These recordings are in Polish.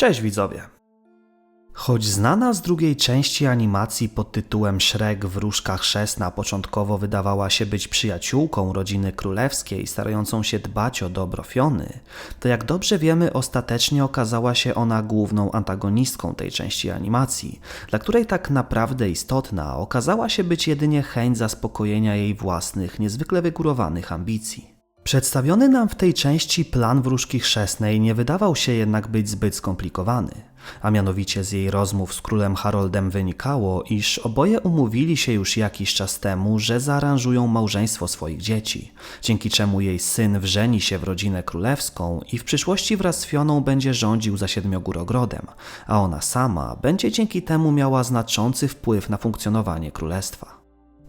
Cześć widzowie! Choć znana z drugiej części animacji pod tytułem Shrek w Różkach Szesna początkowo wydawała się być przyjaciółką rodziny królewskiej starającą się dbać o dobro Fiony, to jak dobrze wiemy ostatecznie okazała się ona główną antagonistką tej części animacji, dla której tak naprawdę istotna okazała się być jedynie chęć zaspokojenia jej własnych, niezwykle wygórowanych ambicji. Przedstawiony nam w tej części plan wróżki chrzestnej nie wydawał się jednak być zbyt skomplikowany, a mianowicie z jej rozmów z królem Haroldem wynikało, iż oboje umówili się już jakiś czas temu, że zaaranżują małżeństwo swoich dzieci, dzięki czemu jej syn wrzeni się w rodzinę królewską i w przyszłości wraz z Fioną będzie rządził za Siedmiogórogrodem, a ona sama będzie dzięki temu miała znaczący wpływ na funkcjonowanie królestwa.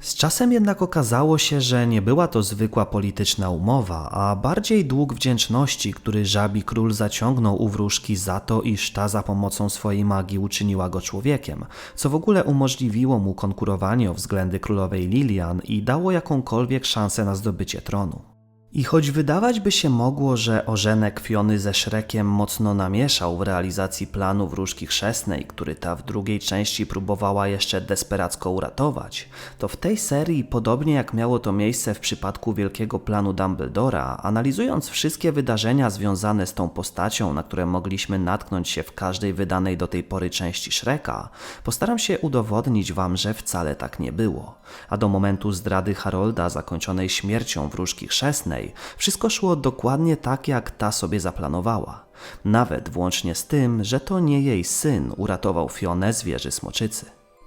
Z czasem jednak okazało się, że nie była to zwykła polityczna umowa, a bardziej dług wdzięczności, który żabi król zaciągnął u wróżki za to, iż ta za pomocą swojej magii uczyniła go człowiekiem, co w ogóle umożliwiło mu konkurowanie o względy królowej Lilian i dało jakąkolwiek szansę na zdobycie tronu. I choć wydawać by się mogło, że ożenek Fiony ze Szrekiem mocno namieszał w realizacji planu wróżki chrzestnej, który ta w drugiej części próbowała jeszcze desperacko uratować, to w tej serii, podobnie jak miało to miejsce w przypadku wielkiego planu Dumbledora, analizując wszystkie wydarzenia związane z tą postacią, na które mogliśmy natknąć się w każdej wydanej do tej pory części Shreka, postaram się udowodnić wam, że wcale tak nie było. A do momentu zdrady Harolda zakończonej śmiercią wróżki chrzestnej, wszystko szło dokładnie tak, jak ta sobie zaplanowała. Nawet włącznie z tym, że to nie jej syn uratował Fionę z wieży Smoczycy.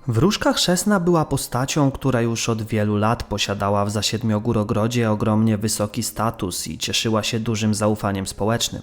Wróżka Chrzestna była postacią, która już od wielu lat posiadała w Zasiedmiogórogrodzie ogromnie wysoki status i cieszyła się dużym zaufaniem społecznym.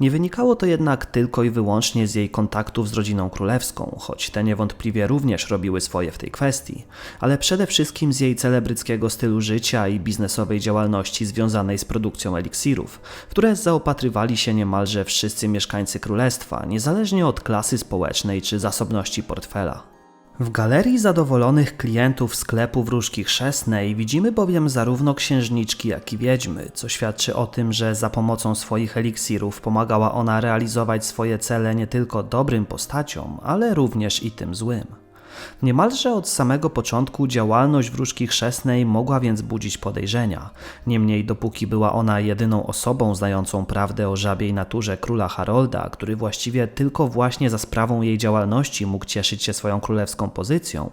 Nie wynikało to jednak tylko i wyłącznie z jej kontaktów z rodziną królewską, choć te niewątpliwie również robiły swoje w tej kwestii, ale przede wszystkim z jej celebryckiego stylu życia i biznesowej działalności związanej z produkcją eliksirów, które zaopatrywali się niemalże wszyscy mieszkańcy królestwa, niezależnie od klasy społecznej czy zasobności portfela. W galerii zadowolonych klientów sklepu Wróżki Chrzestnej widzimy bowiem zarówno księżniczki, jak i wiedźmy, co świadczy o tym, że za pomocą swoich eliksirów pomagała ona realizować swoje cele nie tylko dobrym postaciom, ale również i tym złym. Niemalże od samego początku działalność wróżki chrzestnej mogła więc budzić podejrzenia. Niemniej, dopóki była ona jedyną osobą znającą prawdę o żabiej naturze króla Harolda, który właściwie tylko właśnie za sprawą jej działalności mógł cieszyć się swoją królewską pozycją,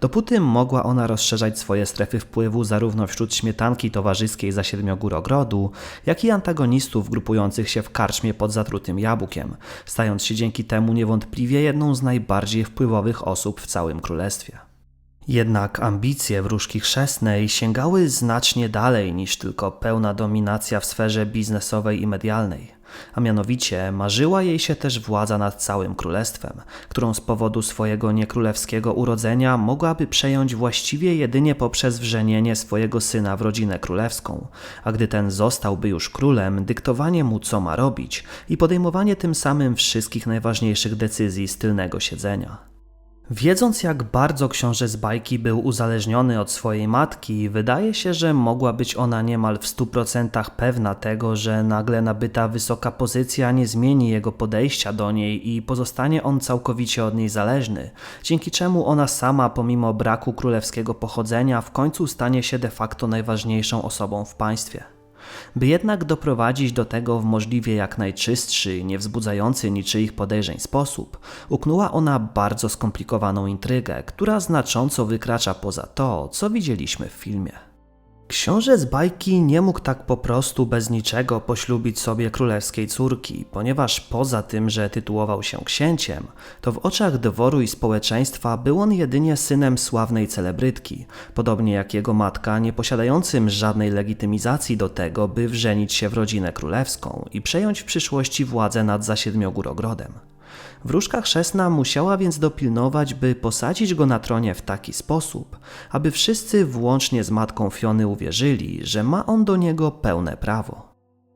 dopóty mogła ona rozszerzać swoje strefy wpływu zarówno wśród śmietanki towarzyskiej za Siedmiogórogrodu, jak i antagonistów grupujących się w karczmie pod zatrutym jabłkiem, stając się dzięki temu niewątpliwie jedną z najbardziej wpływowych osób w całym królestwie. Jednak ambicje wróżki chrzestnej sięgały znacznie dalej niż tylko pełna dominacja w sferze biznesowej i medialnej a mianowicie marzyła jej się też władza nad całym królestwem, którą z powodu swojego niekrólewskiego urodzenia mogłaby przejąć właściwie jedynie poprzez wrzenienie swojego syna w rodzinę królewską, a gdy ten zostałby już królem, dyktowanie mu co ma robić i podejmowanie tym samym wszystkich najważniejszych decyzji z tylnego siedzenia. Wiedząc, jak bardzo książę z bajki był uzależniony od swojej matki, wydaje się, że mogła być ona niemal w stu procentach pewna tego, że nagle nabyta wysoka pozycja nie zmieni jego podejścia do niej i pozostanie on całkowicie od niej zależny, dzięki czemu ona sama, pomimo braku królewskiego pochodzenia, w końcu stanie się de facto najważniejszą osobą w państwie. By jednak doprowadzić do tego w możliwie jak najczystszy i niewzbudzający niczyich podejrzeń sposób, uknęła ona bardzo skomplikowaną intrygę, która znacząco wykracza poza to, co widzieliśmy w filmie. Książę z bajki nie mógł tak po prostu bez niczego poślubić sobie królewskiej córki, ponieważ poza tym, że tytułował się księciem, to w oczach dworu i społeczeństwa był on jedynie synem sławnej celebrytki, podobnie jak jego matka, nie posiadającym żadnej legitymizacji do tego, by wrzenić się w rodzinę królewską i przejąć w przyszłości władzę nad zasiedmiogórogrodem. Wróżka chrzestna musiała więc dopilnować, by posadzić go na tronie w taki sposób, aby wszyscy włącznie z matką Fiony uwierzyli, że ma on do niego pełne prawo.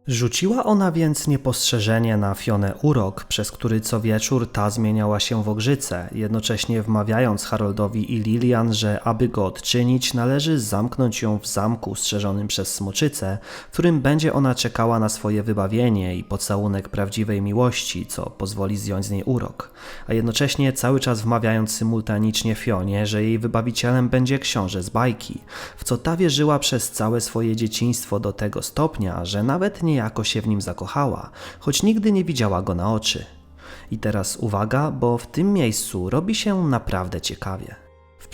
Rzuciła ona więc niepostrzeżenie na Fionę urok, przez który co wieczór ta zmieniała się w ogrzycę, jednocześnie wmawiając Haroldowi i Lilian, że aby go odczynić, należy zamknąć ją w zamku strzeżonym przez smoczycę, w którym będzie ona czekała na swoje wybawienie i pocałunek prawdziwej miłości, co pozwoli zdjąć z niej urok, a jednocześnie cały czas wmawiając symultanicznie Fionie, że jej wybawicielem będzie książę z bajki, w co ta wierzyła przez całe swoje dzieciństwo do tego stopnia, że nawet niejako się w nim zakochała, choć nigdy nie widziała go na oczy. I teraz uwaga, bo w tym miejscu robi się naprawdę ciekawie.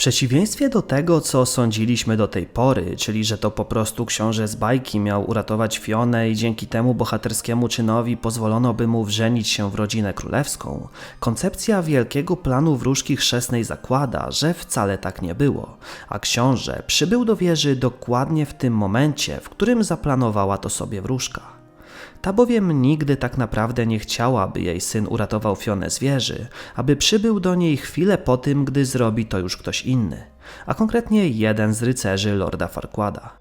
Przeciwieństwie do tego, co sądziliśmy do tej pory, czyli że to po prostu książę z bajki miał uratować Fionę i dzięki temu bohaterskiemu czynowi pozwolono by mu wrzenić się w rodzinę królewską, koncepcja wielkiego planu wróżki chrzestnej zakłada, że wcale tak nie było, a książę przybył do wieży dokładnie w tym momencie, w którym zaplanowała to sobie wróżka. Ta bowiem nigdy tak naprawdę nie chciała, by jej syn uratował Fionę z wieży, aby przybył do niej chwilę po tym, gdy zrobi to już ktoś inny, a konkretnie jeden z rycerzy Lorda Farquada.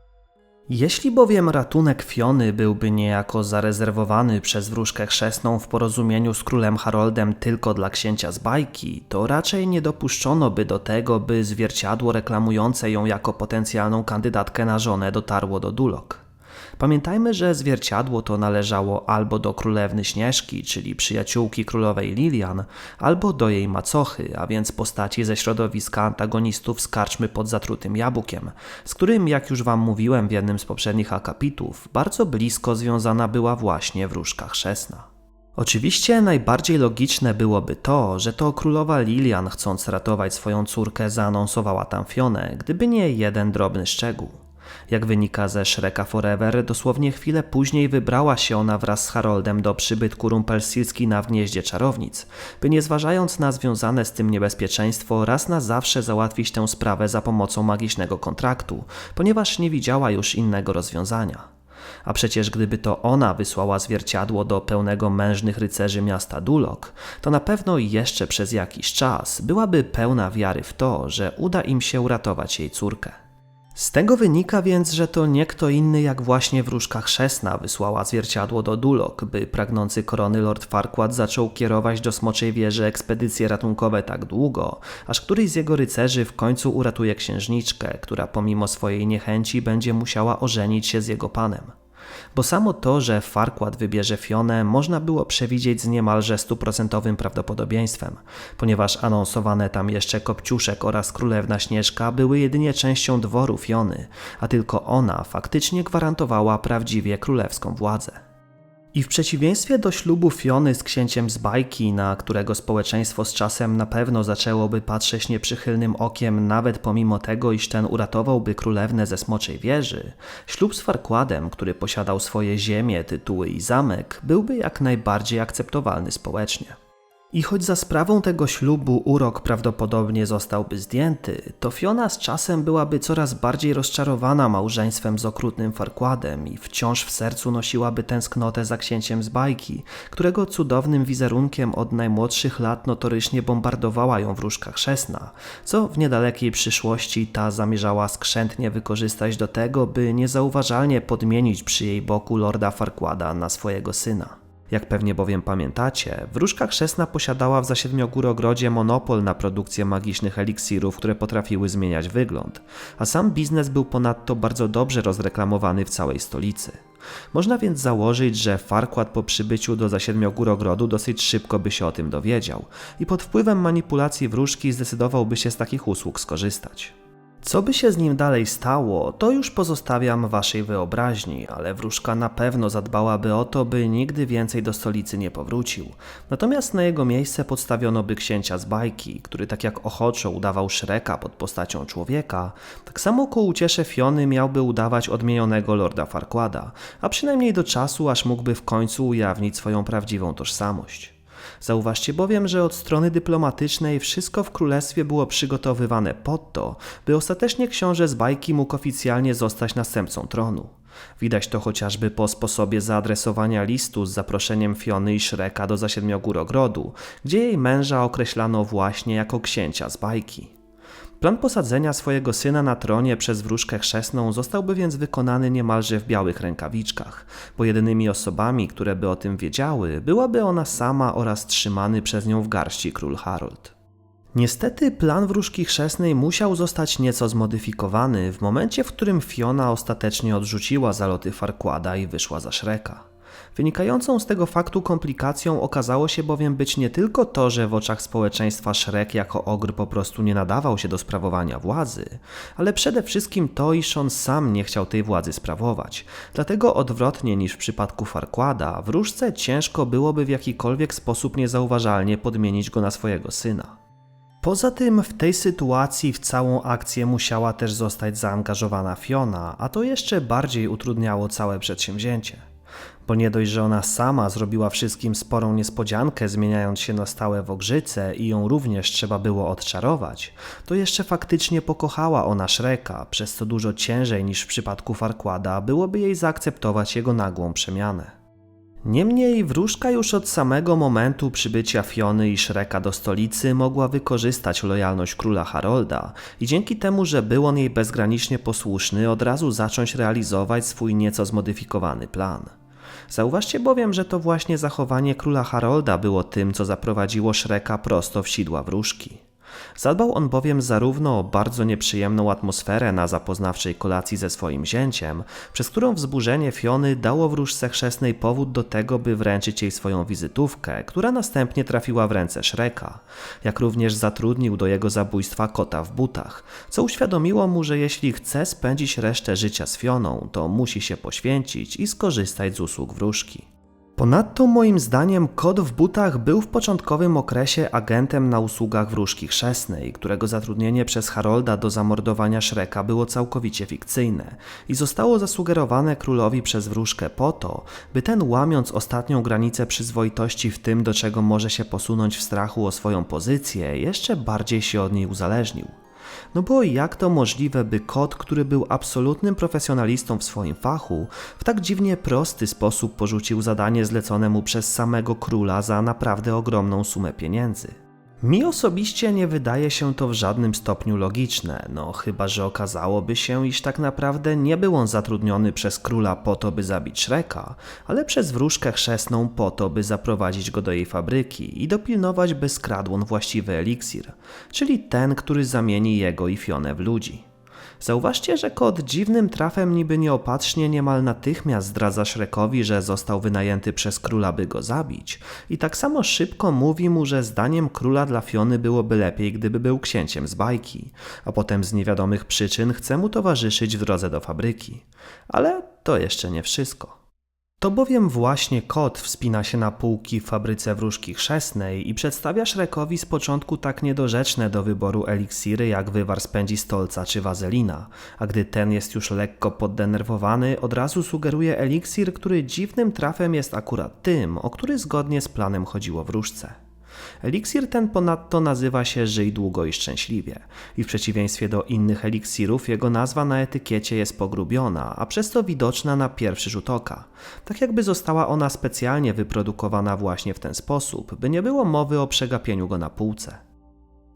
Jeśli bowiem ratunek Fiony byłby niejako zarezerwowany przez wróżkę chrzestną w porozumieniu z królem Haroldem tylko dla księcia z bajki, to raczej nie dopuszczono by do tego, by zwierciadło reklamujące ją jako potencjalną kandydatkę na żonę dotarło do Dulok. Pamiętajmy, że zwierciadło to należało albo do królewny Śnieżki, czyli przyjaciółki królowej Lilian, albo do jej macochy, a więc postaci ze środowiska antagonistów z karczmy pod zatrutym jabłkiem, z którym, jak już wam mówiłem w jednym z poprzednich akapitów, bardzo blisko związana była właśnie wróżka chrzestna. Oczywiście najbardziej logiczne byłoby to, że to królowa Lilian, chcąc ratować swoją córkę, zaanonsowała tam Fionę, gdyby nie jeden drobny szczegół. Jak wynika ze Shreka Forever, dosłownie chwilę później wybrała się ona wraz z Haroldem do przybytku Rumpelsilski na Gnieździe Czarownic, by nie zważając na związane z tym niebezpieczeństwo, raz na zawsze załatwić tę sprawę za pomocą magicznego kontraktu, ponieważ nie widziała już innego rozwiązania. A przecież gdyby to ona wysłała zwierciadło do pełnego mężnych rycerzy miasta Dulok, to na pewno jeszcze przez jakiś czas byłaby pełna wiary w to, że uda im się uratować jej córkę. Z tego wynika więc, że to nie kto inny jak właśnie wróżka chrzestna wysłała zwierciadło do Dulok, by pragnący korony Lord Farquaad zaczął kierować do Smoczej Wieży ekspedycje ratunkowe tak długo, aż któryś z jego rycerzy w końcu uratuje księżniczkę, która pomimo swojej niechęci będzie musiała ożenić się z jego panem bo samo to, że Farquaad wybierze Fionę, można było przewidzieć z niemalże stuprocentowym prawdopodobieństwem, ponieważ anonsowane tam jeszcze Kopciuszek oraz Królewna Śnieżka były jedynie częścią dworu Fiony, a tylko ona faktycznie gwarantowała prawdziwie królewską władzę. I w przeciwieństwie do ślubu Fiony z księciem z bajki, na którego społeczeństwo z czasem na pewno zaczęłoby patrzeć nieprzychylnym okiem, nawet pomimo tego, iż ten uratowałby królewnę ze smoczej wieży, ślub z Farquadem, który posiadał swoje ziemie, tytuły i zamek, byłby jak najbardziej akceptowalny społecznie. I choć za sprawą tego ślubu urok prawdopodobnie zostałby zdjęty, to Fiona z czasem byłaby coraz bardziej rozczarowana małżeństwem z okrutnym Farquadem i wciąż w sercu nosiłaby tęsknotę za księciem z bajki, którego cudownym wizerunkiem od najmłodszych lat notorycznie bombardowała ją wróżka chrzestna, co w niedalekiej przyszłości ta zamierzała skrzętnie wykorzystać do tego, by niezauważalnie podmienić przy jej boku lorda Farquada na swojego syna. Jak pewnie bowiem pamiętacie, wróżka chrzestna posiadała w Zasiedmiogórogrodzie monopol na produkcję magicznych eliksirów, które potrafiły zmieniać wygląd, a sam biznes był ponadto bardzo dobrze rozreklamowany w całej stolicy. Można więc założyć, że Farquad po przybyciu do Zasiedmiogórogrodu dosyć szybko by się o tym dowiedział i pod wpływem manipulacji wróżki zdecydowałby się z takich usług skorzystać. Co by się z nim dalej stało, to już pozostawiam waszej wyobraźni, ale wróżka na pewno zadbałaby o to, by nigdy więcej do stolicy nie powrócił. Natomiast na jego miejsce podstawiono by księcia z bajki, który tak jak ochoczo udawał Szreka pod postacią człowieka, tak samo ku uciesze Fiony miałby udawać odmienionego lorda Farquada, a przynajmniej do czasu, aż mógłby w końcu ujawnić swoją prawdziwą tożsamość. Zauważcie bowiem, że od strony dyplomatycznej wszystko w królestwie było przygotowywane pod to, by ostatecznie książę z bajki mógł oficjalnie zostać następcą tronu. Widać to chociażby po sposobie zaadresowania listu z zaproszeniem Fiony i Szreka do Zasiedmiogórogrodu, gdzie jej męża określano właśnie jako księcia z bajki. Plan posadzenia swojego syna na tronie przez wróżkę chrzestną zostałby więc wykonany niemalże w białych rękawiczkach, bo jedynymi osobami, które by o tym wiedziały, byłaby ona sama oraz trzymany przez nią w garści król Harold. Niestety plan wróżki chrzestnej musiał zostać nieco zmodyfikowany w momencie, w którym Fiona ostatecznie odrzuciła zaloty Farquada i wyszła za Shreka. Wynikającą z tego faktu komplikacją okazało się bowiem być nie tylko to, że w oczach społeczeństwa Shrek jako ogr po prostu nie nadawał się do sprawowania władzy, ale przede wszystkim to, iż on sam nie chciał tej władzy sprawować. Dlatego odwrotnie niż w przypadku Farquada, wróżce ciężko byłoby w jakikolwiek sposób niezauważalnie podmienić go na swojego syna. Poza tym w tej sytuacji w całą akcję musiała też zostać zaangażowana Fiona, a to jeszcze bardziej utrudniało całe przedsięwzięcie. Bo nie dość, że ona sama zrobiła wszystkim sporą niespodziankę, zmieniając się na stałe w ogrzyce i ją również trzeba było odczarować, to jeszcze faktycznie pokochała ona Shreka, przez co dużo ciężej niż w przypadku Farquada byłoby jej zaakceptować jego nagłą przemianę. Niemniej wróżka już od samego momentu przybycia Fiony i Shreka do stolicy mogła wykorzystać lojalność króla Harolda i dzięki temu, że był on jej bezgranicznie posłuszny, od razu zacząć realizować swój nieco zmodyfikowany plan. Zauważcie bowiem, że to właśnie zachowanie króla Harolda było tym, co zaprowadziło Shreka prosto w sidła wróżki. Zadbał on bowiem zarówno o bardzo nieprzyjemną atmosferę na zapoznawczej kolacji ze swoim zięciem, przez którą wzburzenie Fiony dało wróżce chrzestnej powód do tego, by wręczyć jej swoją wizytówkę, która następnie trafiła w ręce Shreka, jak również zatrudnił do jego zabójstwa kota w butach, co uświadomiło mu, że jeśli chce spędzić resztę życia z Fioną, to musi się poświęcić i skorzystać z usług wróżki. Ponadto moim zdaniem kot w butach był w początkowym okresie agentem na usługach wróżki chrzestnej, którego zatrudnienie przez Harolda do zamordowania Shreka było całkowicie fikcyjne i zostało zasugerowane królowi przez wróżkę po to, by ten łamiąc ostatnią granicę przyzwoitości w tym, do czego może się posunąć w strachu o swoją pozycję, jeszcze bardziej się od niej uzależnił. No bo jak to możliwe, by kot, który był absolutnym profesjonalistą w swoim fachu, w tak dziwnie prosty sposób porzucił zadanie zlecone mu przez samego króla za naprawdę ogromną sumę pieniędzy? Mi osobiście nie wydaje się to w żadnym stopniu logiczne, no chyba że okazałoby się, iż tak naprawdę nie był on zatrudniony przez króla po to, by zabić Shreka, ale przez wróżkę chrzestną po to, by zaprowadzić go do jej fabryki i dopilnować, by skradł on właściwy eliksir, czyli ten, który zamieni jego i Fionę w ludzi. Zauważcie, że kot dziwnym trafem niby nieopatrznie niemal natychmiast zdradza Shrekowi, że został wynajęty przez króla, by go zabić i tak samo szybko mówi mu, że zdaniem króla dla Fiony byłoby lepiej, gdyby był księciem z bajki, a potem z niewiadomych przyczyn chce mu towarzyszyć w drodze do fabryki. Ale to jeszcze nie wszystko. To bowiem właśnie kot wspina się na półki w fabryce wróżki chrzestnej i przedstawia Szrekowi z początku tak niedorzeczne do wyboru eliksiry jak wywar spędzi stolca czy wazelina, a gdy ten jest już lekko poddenerwowany, od razu sugeruje eliksir, który dziwnym trafem jest akurat tym, o który zgodnie z planem chodziło wróżce. Eliksir ten ponadto nazywa się Żyj długo i szczęśliwie i w przeciwieństwie do innych eliksirów jego nazwa na etykiecie jest pogrubiona, a przez to widoczna na pierwszy rzut oka. Tak jakby została ona specjalnie wyprodukowana właśnie w ten sposób, by nie było mowy o przegapieniu go na półce.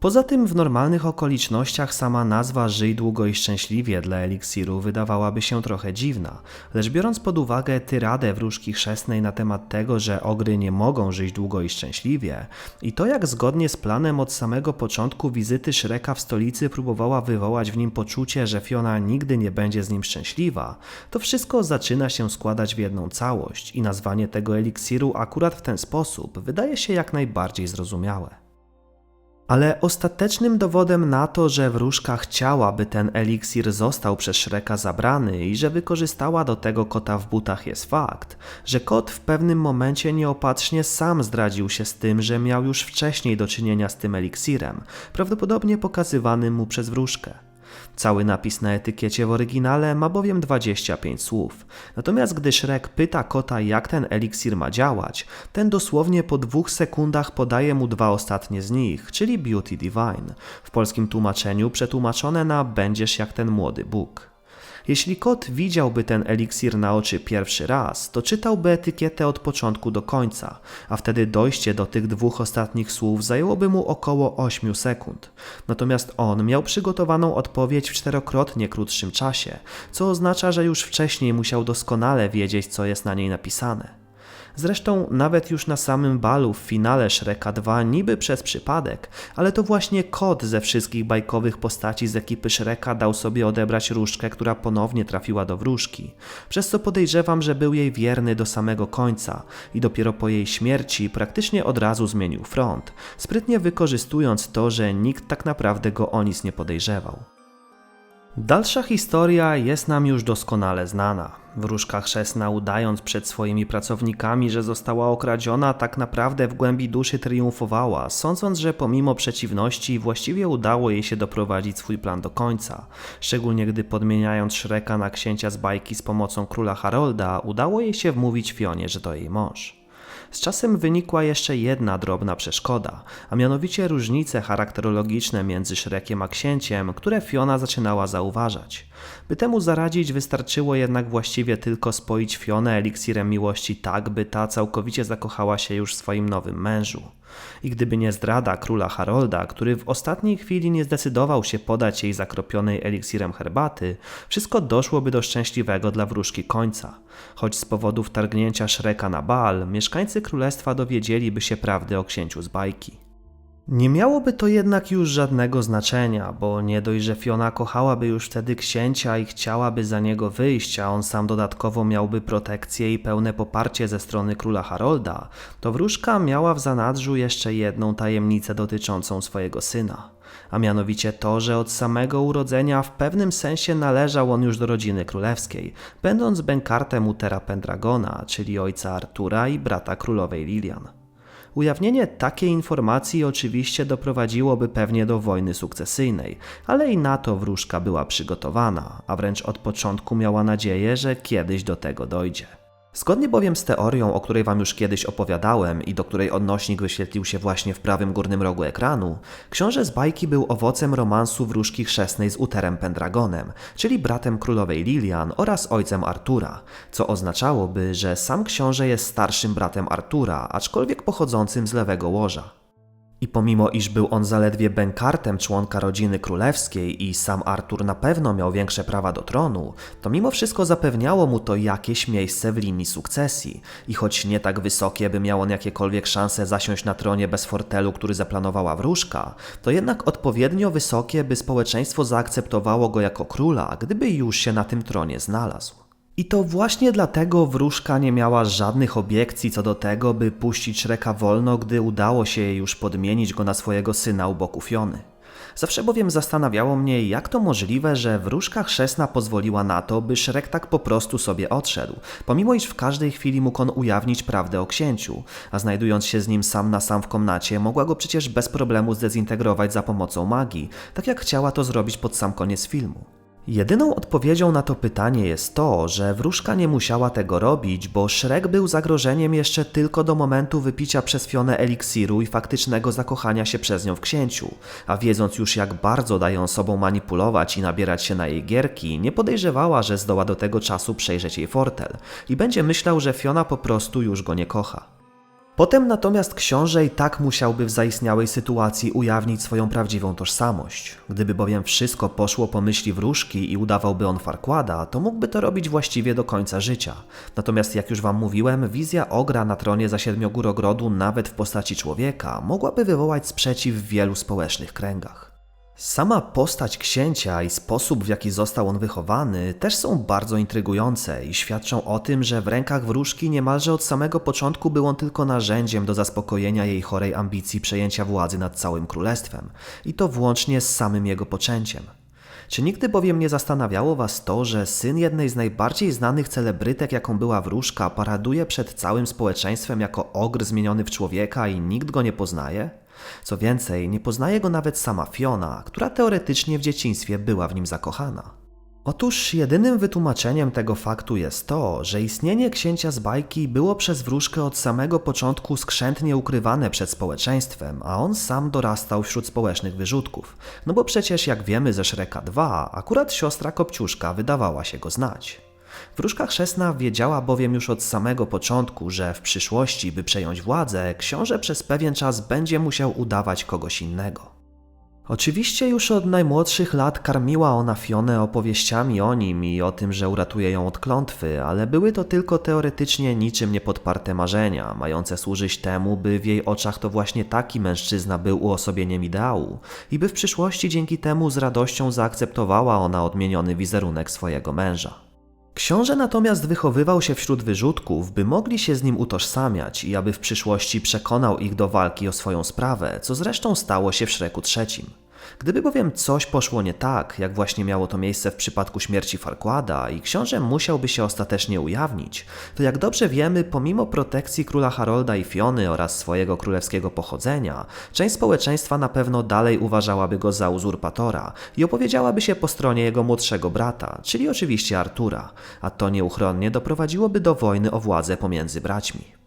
Poza tym w normalnych okolicznościach sama nazwa Żyj długo i szczęśliwie dla eliksiru wydawałaby się trochę dziwna, lecz biorąc pod uwagę tyradę wróżki chrzestnej na temat tego, że ogry nie mogą żyć długo i szczęśliwie i to jak zgodnie z planem od samego początku wizyty Shreka w stolicy próbowała wywołać w nim poczucie, że Fiona nigdy nie będzie z nim szczęśliwa, to wszystko zaczyna się składać w jedną całość i nazwanie tego eliksiru akurat w ten sposób wydaje się jak najbardziej zrozumiałe. Ale ostatecznym dowodem na to, że wróżka chciała, by ten eliksir został przez Shreka zabrany i że wykorzystała do tego kota w butach jest fakt, że kot w pewnym momencie nieopatrznie sam zdradził się z tym, że miał już wcześniej do czynienia z tym eliksirem, prawdopodobnie pokazywanym mu przez wróżkę. Cały napis na etykiecie w oryginale ma bowiem 25 słów. Natomiast gdy Shrek pyta kota, jak ten eliksir ma działać, ten dosłownie po dwóch sekundach podaje mu dwa ostatnie z nich, czyli Beauty Divine, w polskim tłumaczeniu przetłumaczone na będziesz jak ten młody Bóg. Jeśli kot widziałby ten eliksir na oczy pierwszy raz, to czytałby etykietę od początku do końca, a wtedy dojście do tych dwóch ostatnich słów zajęłoby mu około 8 sekund. Natomiast on miał przygotowaną odpowiedź w czterokrotnie krótszym czasie, co oznacza, że już wcześniej musiał doskonale wiedzieć, co jest na niej napisane. Zresztą nawet już na samym balu w finale Shreka 2 niby przez przypadek, ale to właśnie kot ze wszystkich bajkowych postaci z ekipy Shreka dał sobie odebrać różdżkę, która ponownie trafiła do wróżki, przez co podejrzewam, że był jej wierny do samego końca i dopiero po jej śmierci praktycznie od razu zmienił front, sprytnie wykorzystując to, że nikt tak naprawdę go o nic nie podejrzewał. Dalsza historia jest nam już doskonale znana. Wróżka chrzestna, udając przed swoimi pracownikami, że została okradziona, tak naprawdę w głębi duszy triumfowała, sądząc, że pomimo przeciwności właściwie udało jej się doprowadzić swój plan do końca. Szczególnie gdy podmieniając Shreka na księcia z bajki z pomocą króla Harolda, udało jej się wmówić Fionie, że to jej mąż. Z czasem wynikła jeszcze jedna drobna przeszkoda, a mianowicie różnice charakterologiczne między Szrekiem a księciem, które Fiona zaczynała zauważać. By temu zaradzić, wystarczyło jednak właściwie tylko spoić Fionę eliksirem miłości tak, by ta całkowicie zakochała się już w swoim nowym mężu. I gdyby nie zdrada króla Harolda, który w ostatniej chwili nie zdecydował się podać jej zakropionej eliksirem herbaty, wszystko doszłoby do szczęśliwego dla wróżki końca. Choć z powodu wtargnięcia Szreka na bal, mieszkańcy królestwa dowiedzieliby się prawdy o księciu z bajki. Nie miałoby to jednak już żadnego znaczenia, bo nie dość, że Fiona kochałaby już wtedy księcia i chciałaby za niego wyjść, a on sam dodatkowo miałby protekcję i pełne poparcie ze strony króla Harolda, to wróżka miała w zanadrzu jeszcze jedną tajemnicę dotyczącą swojego syna. A mianowicie to, że od samego urodzenia w pewnym sensie należał on już do rodziny królewskiej, będąc bękartem Utera Pendragona, czyli ojca Artura i brata królowej Lilian. Ujawnienie takiej informacji oczywiście doprowadziłoby pewnie do wojny sukcesyjnej, ale i na to wróżka była przygotowana, a wręcz od początku miała nadzieję, że kiedyś do tego dojdzie. Zgodnie bowiem z teorią, o której Wam już kiedyś opowiadałem i do której odnośnik wyświetlił się właśnie w prawym górnym rogu ekranu, książę z bajki był owocem romansu wróżki chrzestnej z Uterem Pendragonem, czyli bratem królowej Lilian oraz ojcem Artura, co oznaczałoby, że sam książę jest starszym bratem Artura, aczkolwiek pochodzącym z lewego łoża. I pomimo iż był on zaledwie bękartem członka rodziny królewskiej i sam Artur na pewno miał większe prawa do tronu, to mimo wszystko zapewniało mu to jakieś miejsce w linii sukcesji. I choć nie tak wysokie, by miał on jakiekolwiek szanse zasiąść na tronie bez fortelu, który zaplanowała wróżka, to jednak odpowiednio wysokie, by społeczeństwo zaakceptowało go jako króla, gdyby już się na tym tronie znalazł. I to właśnie dlatego wróżka nie miała żadnych obiekcji co do tego, by puścić Szreka wolno, gdy udało się jej już podmienić go na swojego syna u boku Fiony. Zawsze bowiem zastanawiało mnie, jak to możliwe, że wróżka chrzestna pozwoliła na to, by Szrek tak po prostu sobie odszedł, pomimo iż w każdej chwili mógł on ujawnić prawdę o księciu, a znajdując się z nim sam na sam w komnacie, mogła go przecież bez problemu zdezintegrować za pomocą magii, tak jak chciała to zrobić pod sam koniec filmu. Jedyną odpowiedzią na to pytanie jest to, że wróżka nie musiała tego robić, bo Shrek był zagrożeniem jeszcze tylko do momentu wypicia przez Fionę eliksiru i faktycznego zakochania się przez nią w księciu, a wiedząc już jak bardzo dają sobą manipulować i nabierać się na jej gierki, nie podejrzewała, że zdoła do tego czasu przejrzeć jej fortel i będzie myślał, że Fiona po prostu już go nie kocha. Potem natomiast książę i tak musiałby w zaistniałej sytuacji ujawnić swoją prawdziwą tożsamość. Gdyby bowiem wszystko poszło po myśli wróżki i udawałby on Farquada, to mógłby to robić właściwie do końca życia. Natomiast jak już wam mówiłem, wizja ogra na tronie za siedmiogórogrodu nawet w postaci człowieka mogłaby wywołać sprzeciw w wielu społecznych kręgach. Sama postać księcia i sposób, w jaki został on wychowany, też są bardzo intrygujące i świadczą o tym, że w rękach wróżki niemalże od samego początku był on tylko narzędziem do zaspokojenia jej chorej ambicji przejęcia władzy nad całym królestwem, i to włącznie z samym jego poczęciem. Czy nigdy bowiem nie zastanawiało Was to, że syn jednej z najbardziej znanych celebrytek, jaką była wróżka, paraduje przed całym społeczeństwem jako ogr zmieniony w człowieka i nikt go nie poznaje? Co więcej, nie poznaje go nawet sama Fiona, która teoretycznie w dzieciństwie była w nim zakochana. Otóż jedynym wytłumaczeniem tego faktu jest to, że istnienie księcia z bajki było przez wróżkę od samego początku skrzętnie ukrywane przed społeczeństwem, a on sam dorastał wśród społecznych wyrzutków. No bo przecież jak wiemy ze Shreka 2, akurat siostra Kopciuszka wydawała się go znać. Wróżka chrzestna wiedziała bowiem już od samego początku, że w przyszłości, by przejąć władzę, książę przez pewien czas będzie musiał udawać kogoś innego. Oczywiście już od najmłodszych lat karmiła ona Fionę opowieściami o nim i o tym, że uratuje ją od klątwy, ale były to tylko teoretycznie niczym niepodparte marzenia, mające służyć temu, by w jej oczach to właśnie taki mężczyzna był uosobieniem ideału i by w przyszłości dzięki temu z radością zaakceptowała ona odmieniony wizerunek swojego męża. Książę natomiast wychowywał się wśród wyrzutków, by mogli się z nim utożsamiać i aby w przyszłości przekonał ich do walki o swoją sprawę, co zresztą stało się w Szreku trzecim. Gdyby bowiem coś poszło nie tak, jak właśnie miało to miejsce w przypadku śmierci Farquada i książę musiałby się ostatecznie ujawnić, to jak dobrze wiemy, pomimo protekcji króla Harolda i Fiony oraz swojego królewskiego pochodzenia, część społeczeństwa na pewno dalej uważałaby go za uzurpatora i opowiedziałaby się po stronie jego młodszego brata, czyli oczywiście Artura, a to nieuchronnie doprowadziłoby do wojny o władzę pomiędzy braćmi.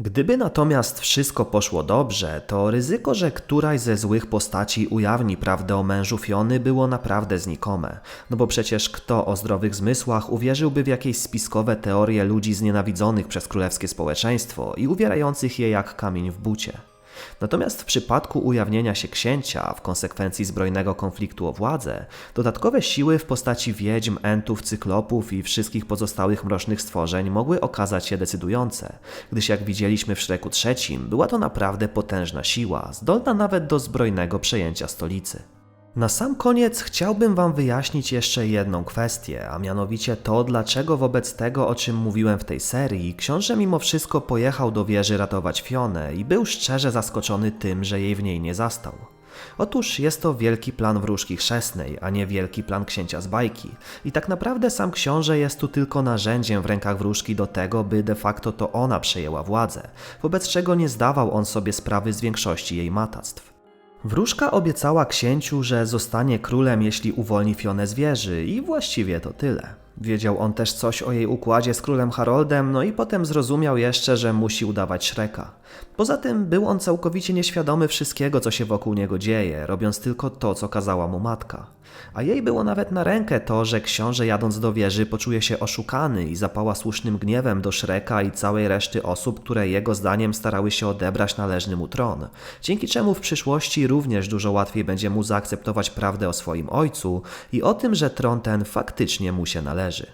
Gdyby natomiast wszystko poszło dobrze, to ryzyko, że któraś ze złych postaci ujawni prawdę o mężu Fiony było naprawdę znikome. No bo przecież kto o zdrowych zmysłach uwierzyłby w jakieś spiskowe teorie ludzi znienawidzonych przez królewskie społeczeństwo i uwierających je jak kamień w bucie? Natomiast w przypadku ujawnienia się księcia, w konsekwencji zbrojnego konfliktu o władzę, dodatkowe siły w postaci wiedźm, entów, cyklopów i wszystkich pozostałych mrocznych stworzeń mogły okazać się decydujące, gdyż jak widzieliśmy w Szreku trzecim, była to naprawdę potężna siła, zdolna nawet do zbrojnego przejęcia stolicy. Na sam koniec chciałbym Wam wyjaśnić jeszcze jedną kwestię, a mianowicie to, dlaczego wobec tego, o czym mówiłem w tej serii, książę mimo wszystko pojechał do wieży ratować Fionę i był szczerze zaskoczony tym, że jej w niej nie zastał. Otóż jest to wielki plan wróżki chrzestnej, a nie wielki plan księcia z bajki. I tak naprawdę sam książę jest tu tylko narzędziem w rękach wróżki do tego, by de facto to ona przejęła władzę, wobec czego nie zdawał on sobie sprawy z większości jej matactw. Wróżka obiecała księciu, że zostanie królem, jeśli uwolni Fionę z wieży i właściwie to tyle. Wiedział on też coś o jej układzie z królem Haroldem, no i potem zrozumiał jeszcze, że musi udawać Shreka. Poza tym był on całkowicie nieświadomy wszystkiego, co się wokół niego dzieje, robiąc tylko to, co kazała mu matka. A jej było nawet na rękę to, że książę jadąc do wieży poczuje się oszukany i zapała słusznym gniewem do Shreka i całej reszty osób, które jego zdaniem starały się odebrać należny mu tron, dzięki czemu w przyszłości również dużo łatwiej będzie mu zaakceptować prawdę o swoim ojcu i o tym, że tron ten faktycznie mu się należy.